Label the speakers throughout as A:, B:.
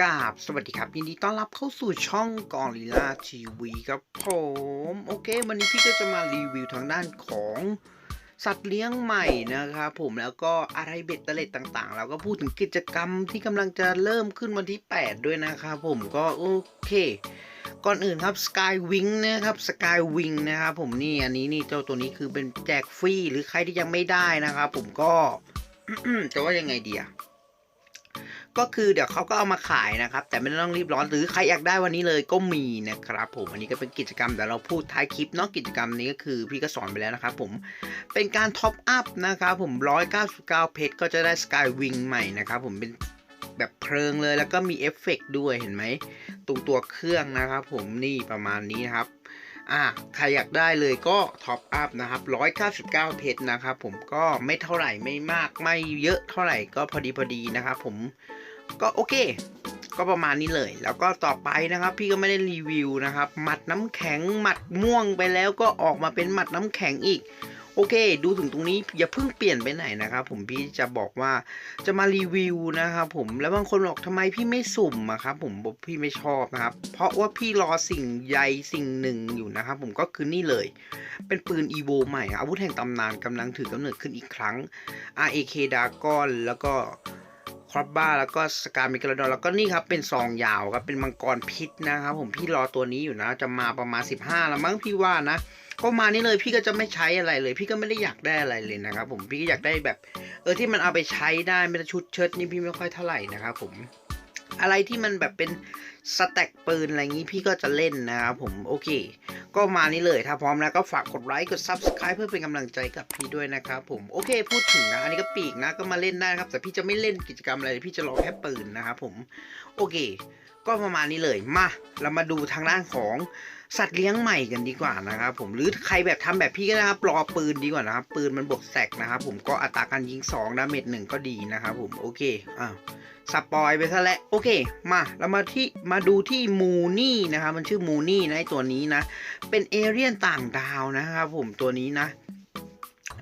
A: กาบสวัสดีครับ ยินดีต้อนรับเข้าสู่ช่องกอริลลาทีวีครับผม โอเค วันนี้พี่ก็จะมารีวิวทางด้านของสัตว์เลี้ยงใหม่นะครับผมแล้วก็อะไรเบ็ดเตล็ดต่างๆแล้วก็พูดถึงกิจกรรมที่กำลังจะเริ่มขึ้นวันที่ 8 ด้วยนะครับผมก็โอเคก่อนอื่นครับ Sky Wing นะครับ Sky Wing นะครับผมนี่อันนี้นี่เจ้าตัวนี้คือเป็นแจกฟรีหรือใครที่ยังไม่ได้นะครับผมก็จะว่ายังไงเดีอะ ก็คือเดี๋ยวเขาก็เอามาขายนะครับ แต่ไม่ต้องรีบร้อนหรือใครอยากได้วันนี้เลยก็มีนะครับ ผมอันนี้ก็เป็นกิจกรรมแต่เราพูดท้ายคลิปเนาะกิจกรรมนี้ก็คือพี่ก็สอนไปแล้วนะครับผมเป็นการท็อปอัพนะครับผม 199 เพชรก็จะได้สกายวิงใหม่นะครับผมเป็นแบบเพลิงเลยแล้วก็มีเอฟเฟกต์ด้วยเห็นไหมตรงตัวเครื่องนะครับผมนี่ประมาณนี้นะครับ อะใครอยากได้เลยก็ท็อปอัพนะครับ 199 เพชรนะครับ ผมก็ไม่เท่าไหร่ไม่มากไม่เยอะเท่าไหร่ก็พอดีพอดีนะครับผมก็โอเค ก็ประมาณนี้เลย แล้วก็ต่อไปนะครับ พี่ก็ไม่ได้รีวิวนะครับหมัดน้ำแข็งหมัดม่วงไปแล้วก็ออกมาเป็นหมัดน้ำแข็งอีก โอเค ดูถึงตรงนี้อย่าเพิ่งเปลี่ยนไปไหนนะครับ ผมพี่จะบอกว่าจะมารีวิวนะครับผมแล้วบางคนบอกทำไมพี่ไม่สุ่มอะครับผมบอกพี่ไม่ชอบนะครับ เพราะว่าพี่รอสิ่งใยสิ่งหนึ่งอยู่นะครับผมก็คือนี่เลย เป็นปืน EVO ใหม่อาวุธแห่งตำนานกำลังถือกำเนิดขึ้นอีกครั้ง RAK Dagon แล้วก็ครอบบ้าแล้วก็สกามิกระดอนแล้วก็นี่ครับเป็นซองยาวครับเป็นมังกรพิษนะครับผมพี่รอตัวนี้อยู่นะจะมาประมาณ 15 แล้วมั้งพี่ว่านะ ก็มานี่เลยพี่ก็จะไม่ใช้อะไรเลย พี่ก็ไม่ได้อยากได้อะไรเลยนะครับ ผมพี่ก็อยากได้แบบ เออที่มันเอาไปใช้ได้ไม่ได้ชุดเชิ้ตนี่พี่ไม่ค่อยเท่าไหร่นะครับผมอะไรที่มันแบบเป็นสแต็กปืนอะไรงี้พี่ก็จะเล่นนะครับผมโอเค ก็มานี่เลยถ้าพร้อมแล้วก็ฝากกดไลค์กด Subscribe เพื่อเป็นกำลังใจกับพี่ด้วยนะครับผมโอเคพูดถึงนะอันนี้ก็ปีกนะก็มาเล่นได้ครับ แต่พี่จะไม่เล่นกิจกรรมอะไรพี่จะรอแค่ปืนนะครับผมโอเค ก็ประมาณนี้เลยมา เรามาดูทางด้านของสัตว์เลี้ยงใหม่กันดีกว่านะครับผมหรือใครแบบทำแบบพี่ก็ได้ครับรอปืนดีกว่านะครับ ปืนมันบวกแสกนะครับผมก็อัตราการยิง2ดาเมจหนึ่งก็ดีนะครับผมโอเคอ้าสปอยไปซะแล้วโอเค มาเรามาที่มาดูที่มูนี่นะครับมันชื่อมูนี่นะตัวนี้นะ เป็นเอเรียนต่างดาวนะครับผมตัวนี้นะ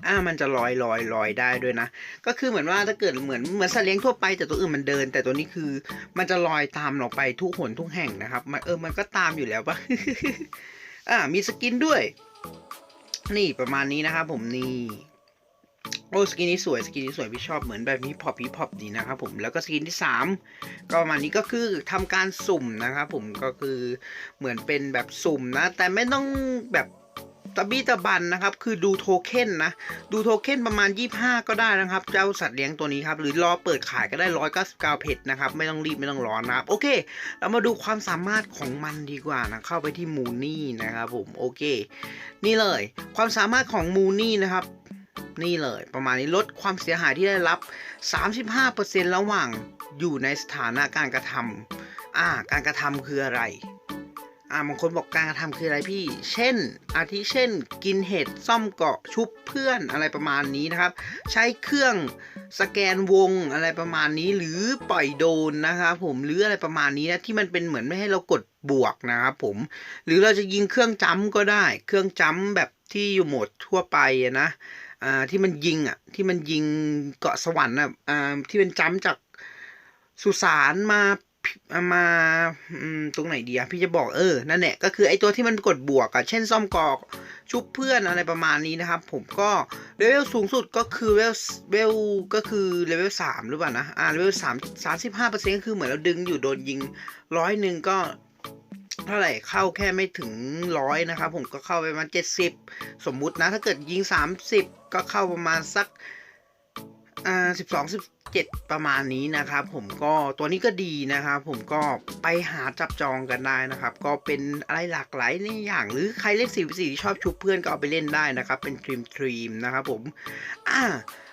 A: อ่ามันจะลอยลอยลอยได้ด้วยนะ ก็คือเหมือนว่าถ้าเกิดเหมือนเหมือนสัตว์เลี้ยงทั่วไปแต่ตัวอื่นมันเดิน แต่ตัวนี้คือ มันจะลอยตามเราไปทุกหนทุกแห่งนะครับ มันเออมันก็ตามอยู่แล้วปะอ่ามีสกินด้วย นี่ประมาณนี้นะครับผมนี่โอ้สกินนี้สวยสกินนี้สวยพี่ชอบเหมือนแบบฮิปฮอปฮิปฮอปดีนะครับผมแล้วก็สกินที่ 3 ก็ประมาณนี้ก็คือทำการสุ่มนะครับผมก็คือเหมือนเป็นแบบสุ่มนะ แต่ไม่ต้องแบบ ตะบี้ตะบันนะครับ คือดูโทเค็นนะ ดูโทเค็นประมาณ 25 ก็ได้นะครับ เจ้าสัตว์เลี้ยงตัวนี้ครับ หรือรอเปิดขายก็ได้ 199 เพชรนะครับ ไม่ต้องรีบไม่ต้องร้อนนะครับ โอเค เรามาดูความสามารถของมันดีกว่านะ เข้าไปที่มูนี่นะครับผม โอเค นี่เลย ความสามารถของมูนี่นะครับ นี่เลย ประมาณนี้ ลดความเสียหายที่ได้รับ 35%ระหว่างอยู่ในสถานะการกระทำอ่า การกระทำคืออะไร อ่าบางคนบอกการกระทำคืออะไรพี่ เช่น อาทิเช่น กินเห็ดซ่อมเกาะชุบเพื่อนอะไรประมาณนี้นะครับ ใช้เครื่องสแกนวงอะไรประมาณนี้ หรือปล่อยโดรนนะครับผมหรืออะไรประมาณนี้นะที่มันเป็นเหมือนไม่ให้เรากดบวกนะครับผม หรือเราจะยิงเครื่องจัมป์ก็ได้ เครื่องจัมป์แบบที่อยู่โหมดทั่วไปนะอ่าที่มันยิงอะที่มันยิงเกาะสวรรค์อะอ่าที่เป็นจัมป์จากสุสานมา มาอืมตรงไหนดีอะพี่จะบอกเออนั่นแหละก็คือไอตัวที่มันกดบวกอะเช่นซ่อมกอกชุบเพื่อนอะไรประมาณนี้นะครับ ผมก็เลเวลสูงสุดก็คือเลเวลเลเวลก็คือเลเวลสามหรือเปล่านะอ่าเลเวลสามสามสิบห้าเปอร์เซ็นต์ก็คือเหมือนเราดึงอยู่โดนยิงร้อยหนึ่งก็เท่าไหร่เข้าแค่ไม่ถึงร้อยนะครับผมก็เข้าไปประมาณเจ็ดสิบสมมุตินะ ถ้าเกิดยิงสามสิบก็เข้าประมาณสัก อ่าสิบสองสิบเจ็ดประมาณนี้นะครับ ผมก็ตัวนี้ก็ดีนะครับผมก็ไปหาจับจองกันได้นะครับ ก็เป็นอะไรหลากหลายนี่อย่างหรือใครเล่นสี่สี่ชอบชุบเพื่อนก็เอาไปเล่นได้นะครับ เป็นทรีมทรีมนะครับผมอ่า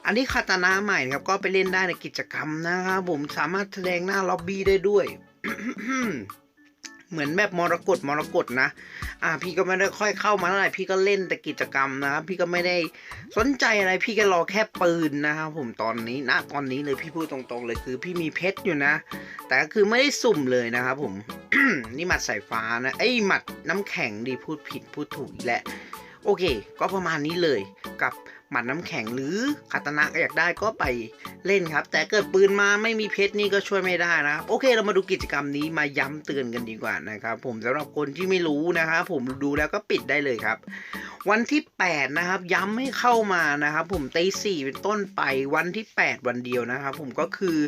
A: อันนี้คาตานะใหม่นะครับก็ไปเล่นได้ในกิจกรรมนะครับผมสามารถแสดงหน้าล็อบบี้ได้ด้วย เหมือนแบบมรกตมรกตนะ อ่าพี่ก็ไม่ได้ค่อยเข้ามาเท่าไหร่พี่ก็เล่นแต่กิจกรรมนะครับ พี่ก็ไม่ได้สนใจอะไร พี่ก็รอแค่ปืนนะครับผมตอนนี้ณตอนนี้เลยพี่พูดตรงๆเลยคือพี่มีเพชรอยู่นะ แต่ก็คือไม่ได้สุ่มเลยนะครับผมนี่หมัดสายฟ้านะไอ้หมัดน้ำแข็งดีพูดผิดพูดถูกอีกและ โอเค ก็ประมาณนี้เลยกับหมัดน้ำแข็งหรือคาตนะอยากได้ก็ไปเล่นครับ แต่เกิดปืนมาไม่มีเพชรนี่ก็ช่วยไม่ได้นะครับ โอเคเรามาดูกิจกรรมนี้มาย้ำเตือนกันดีกว่านะครับผมสำหรับคนที่ไม่รู้นะครับผมดูแล้วก็ปิดได้เลยครับ วันที่ 8 นะครับ ย้ำให้เข้ามานะครับ ผมตีสี่เป็นต้นไปวันที่ 8 วันเดียวนะครับ ผมก็คือ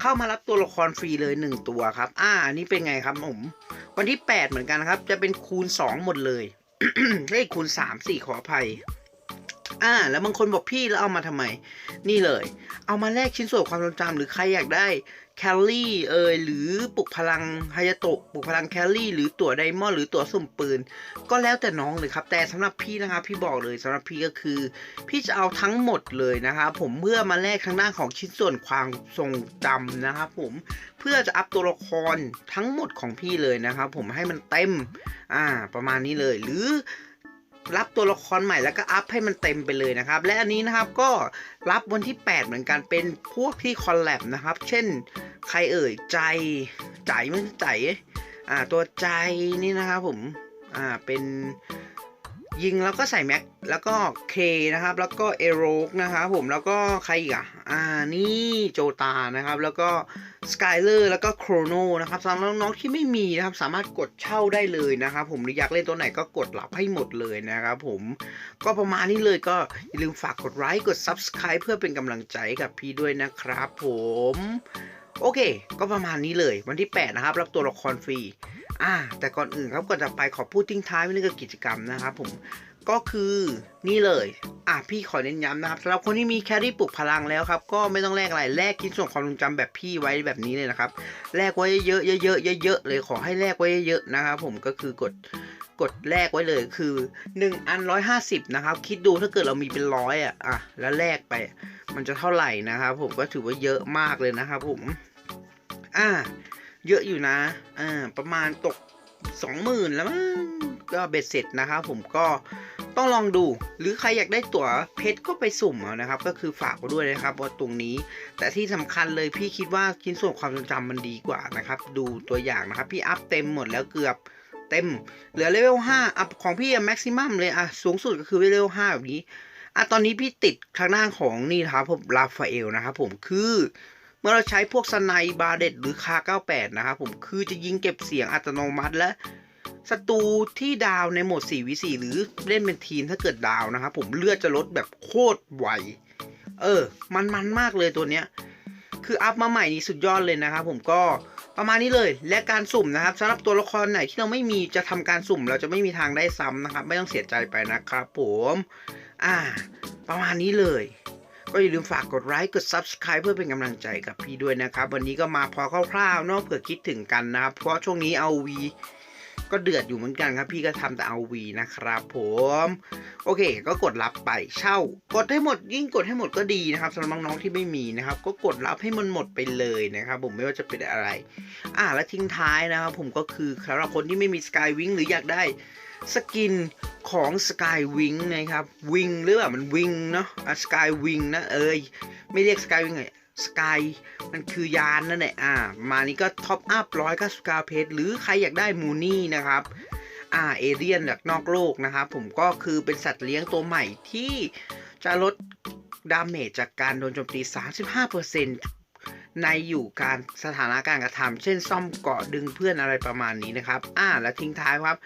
A: เข้ามารับตัวละครฟรีเลย 1 ตัวครับ อ่าอันนี้เป็นไงครับผม วันที่ 8 เหมือนกันนะครับ จะเป็นคูณ 2 หมดเลย เลขคูณสามสี่ขออภัย อ่า แล้วบางคนบอกพี่แล้วเอามาทำไม นี่เลย เอามาแลกชิ้นส่วนความทรงจำหรือใครอยากได้ แคลรี่เอยหรือปลุกพลังฮายาโตะปลุกพลังแคลรี่ หรือตั๋วไดมอนด์หรือตั๋วสุ่มปืน ก็แล้วแต่น้องเลยครับ แต่สำหรับพี่นะครับพี่บอกเลยสำหรับพี่ก็คือ พี่จะเอาทั้งหมดเลยนะครับผมเพื่อมาแลกทางด้านของชิ้นส่วนความทรงจำนะครับผมเพื่อจะอัพตัวละครทั้งหมดของพี่เลยนะครับผมให้มันเต็มอ่าประมาณนี้เลยหรือ รับตัวละครใหม่แล้วก็อัพให้มันเต็มไปเลยนะครับ และอันนี้นะครับก็รับวันที่ 8 เหมือนกันเป็นพวกที่คอลแลบนะครับ เช่นใครเอ่ยใจใจไม่ใช่ใจอ่าตัวใจนี่นะครับผมอ่าเป็น ยิงแล้วก็ใส่แม็กแล้วก็เคนะครับ แล้วก็เอโรกนะครับผมแล้วก็ใครอีกอะอ่านี่โจตานะครับ แล้วก็สกายเลอร์แล้วก็โครโนนะครับสำหรับน้องๆที่ไม่มีนะครับ สามารถกดเช่าได้เลยนะครับ ผมหรืออยากเล่นตัวไหนก็กดรับให้หมดเลยนะครับผมก็ประมาณนี้เลยก็อย่าลืมฝากกดไลค์กด Subscribe เพื่อเป็นกำลังใจกับพี่ด้วยนะครับ ผม โอเค ก็ประมาณนี้เลยวันที่ 8 นะครับ รับตัวละครฟรี อ่าแต่ก่อนอื่นครับก่อนจะไปขอพูดทิ้งท้ายไว้เรื่องกิจกรรมนะครับผมก็คือนี่เลยอะพี่ขอเน้นย้ำนะครับสำหรับคนที่มีแครี่ปลุกพลังแล้วครับ ก็ไม่ต้องแลกอะไรแลกคิดส่วนความทรงจำแบบพี่ไว้แบบนี้เลยนะครับแลกไว้เยอะๆเยอะๆเยอะๆเลยขอให้แลกไว้เยอะนะครับผมก็คือกดกดแลกไว้เลยคือ 1 อัน 150 นะครับ คิดดูถ้าเกิดเรามีเป็นร้อยอะอะแล้วแลกไป มันจะเท่าไหร่นะครับผมก็ถือว่าเยอะมากเลยนะครับผมอ่า เยอะอยู่นะอ่าประมาณตกสองหมื่นแล้วมั้งก็เบ็ดเสร็จนะครับผมก็ต้องลองดู หรือใครอยากได้ตั๋วเพชรก็ไปสุ่มเอานะครับ ก็คือฝากไว้ด้วยนะครับว่าตรงนี้ แต่ที่สำคัญเลยพี่คิดว่าชิ้นส่วนความทรงจำมันดีกว่านะครับ ดูตัวอย่างนะครับ พี่อัพเต็มหมดแล้วเกือบเต็ม เหลือเลเวล5อัพของพี่อะแม็กซิมัมเลยอะสูงสุดก็คือเลเวล5แบบนี้อะตอนนี้พี่ติดทางด้านของนี่นะครับผมลาฟาเอลนะครับผมคือ เมื่อเราใช้พวกสไนบาเด็ดหรือคา 98 นะครับผมคือจะยิงเก็บเสียงอัตโนมัติและศัตรูที่ดาวในโหมด4วิ4หรือเล่นเป็นทีมถ้าเกิดดาวนะครับผมเลือดจะลดแบบโคตรไวเออ มันมันมากเลยตัวเนี้ย คืออัพมาใหม่นี่สุดยอดเลยนะครับผมก็ประมาณนี้เลย และการสุ่มนะครับสำหรับตัวละครไหนที่เราไม่มีจะทำการสุ่ม เราจะไม่มีทางได้ซ้ำนะครับ ไม่ต้องเสียใจไปนะครับผม อ่า ประมาณนี้เลย ก็อย่าลืมฝากกดไลค์กด Subscribe เพื่อเป็นกำลังใจกับพี่ด้วยนะครับ วันนี้ก็มาพอคร่าวๆเนาะเผื่อคิดถึงกันนะครับ เพราะช่วงนี้เอาวี ก็เดือดอยู่เหมือนกันครับ พี่ก็ทำแต่เอาวีนะครับผม โอเค ก็กดรับไปเช่า กดให้หมดยิ่งกดให้หมดก็ดีนะครับสำหรับน้องๆที่ไม่มีนะครับ ก็กดรับให้มันหมดไปเลยนะครับ ผมไม่ว่าจะเป็นอะไร อ่าและทิ้งท้ายนะครับผมก็คือสำหรับคนที่ไม่มี Sky Wing หรืออยากได้สกินของ Sky Wing นะครับวิงหรือว่ามันวิงเนาะอะ Sky Wing นะเอ้ยไม่เรียก Sky Wing เลย Sky มันคือยานนั่นแหละอ่ามานี้ก็ท็อปอัพร้อยก็สกาเพจหรือใครอยากได้มูนี่นะครับอ่าเอเรียนจากนอกโลกนะครับผมก็คือเป็นสัตว์เลี้ยงตัวใหม่ที่จะลดดาเมจจากการโดนโจมตี 35%ในอยู่การสถานการณ์กระทำเช่นซ่อมเกาะดึงเพื่อนอะไรประมาณนี้นะครับ อ่า และทิ้งท้ายครับ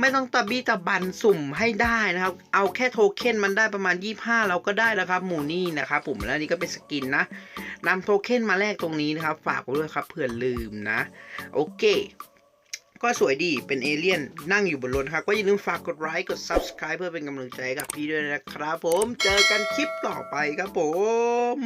A: ไม่ต้องตะบี้ตะบันสุ่มให้ได้นะครับ เอาแค่โทเค็นมันได้ประมาณ 25 เราก็ได้แล้วครับ หมูนี่นะครับผม แล้วนี่ก็เป็นสกินนะ นำโทเค็นมาแลกตรงนี้นะครับ ฝากไว้ด้วยครับเผื่อลืมนะ โอเค ก็สวยดีเป็นเอเลี่ยนนั่งอยู่บนรถครับ ก็อย่าลืมฝากกดไลค์กด Subscribe เพื่อเป็นกำลังใจกับพี่ด้วยนะครับผม เจอกันคลิปต่อไปครับผม